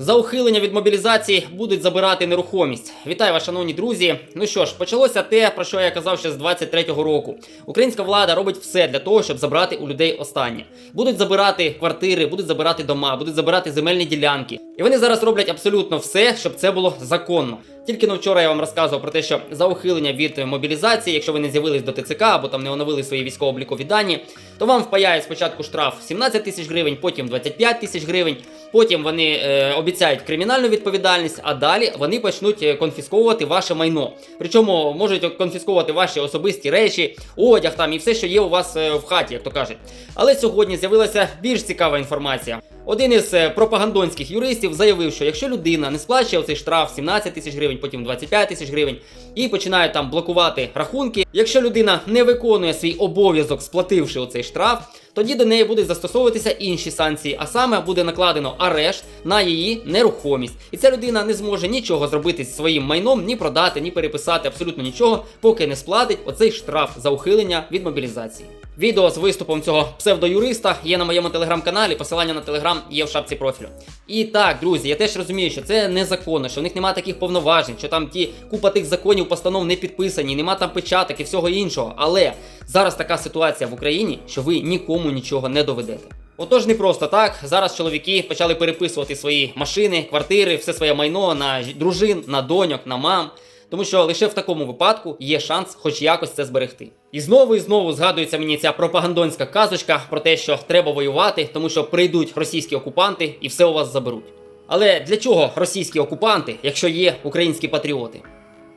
За ухилення від мобілізації будуть забирати нерухомість. Вітаю вас, шановні друзі. Ну що ж, почалося те, про що я казав ще з 23-го року. Українська влада робить все для того, щоб забрати у людей останнє. Будуть забирати квартири, будуть забирати дома, будуть забирати земельні ділянки. І вони зараз роблять абсолютно все, щоб це було законно. Тільки на вчора я вам розказував про те, що за ухилення від мобілізації, якщо ви не з'явились до ТЦК або там не оновили свої військово-облікові дані, то вам впаяють спочатку штраф 17 тисяч гривень, потім 25 тисяч гривень. Потім вони е, обіцяють кримінальну відповідальність, а далі вони почнуть е, конфісковувати ваше майно. Причому можуть конфісковувати ваші особисті речі, одяг там і все, що є у вас е, в хаті, як то кажуть. Але сьогодні з'явилася більш цікава інформація. Один із е, пропагандонських юристів заявив, що якщо людина не сплачує цей штраф 17 тисяч гривень, потім 25 тисяч гривень, і починає там блокувати рахунки. Якщо людина не виконує свій обов'язок, сплативши оцей штраф, тоді до неї будуть застосовуватися інші санкції, а саме буде накладено арешт на її нерухомість. І ця людина не зможе нічого зробити зі своїм майном, ні продати, ні переписати абсолютно нічого, поки не сплатить оцей штраф за ухилення від мобілізації. Відео з виступом цього псевдоюриста є на моєму телеграм-каналі. Посилання на телеграм є в шапці профілю. І так, друзі, я теж розумію, що це незаконно, що в них немає таких повноважень, що там ті купа тих законів, постанов не підписані, нема там печаток і всього іншого. Але зараз така ситуація в Україні, що ви нікому нічого не доведете. Отож, не просто так. Зараз чоловіки почали переписувати свої машини, квартири, все своє майно на дружин, на доньок, на мам. Тому що лише в такому випадку є шанс хоч якось це зберегти. І знову і знову згадується мені ця пропагандонська казочка про те, що треба воювати, тому що прийдуть російські окупанти і все у вас заберуть. Але для чого російські окупанти, якщо є українські патріоти?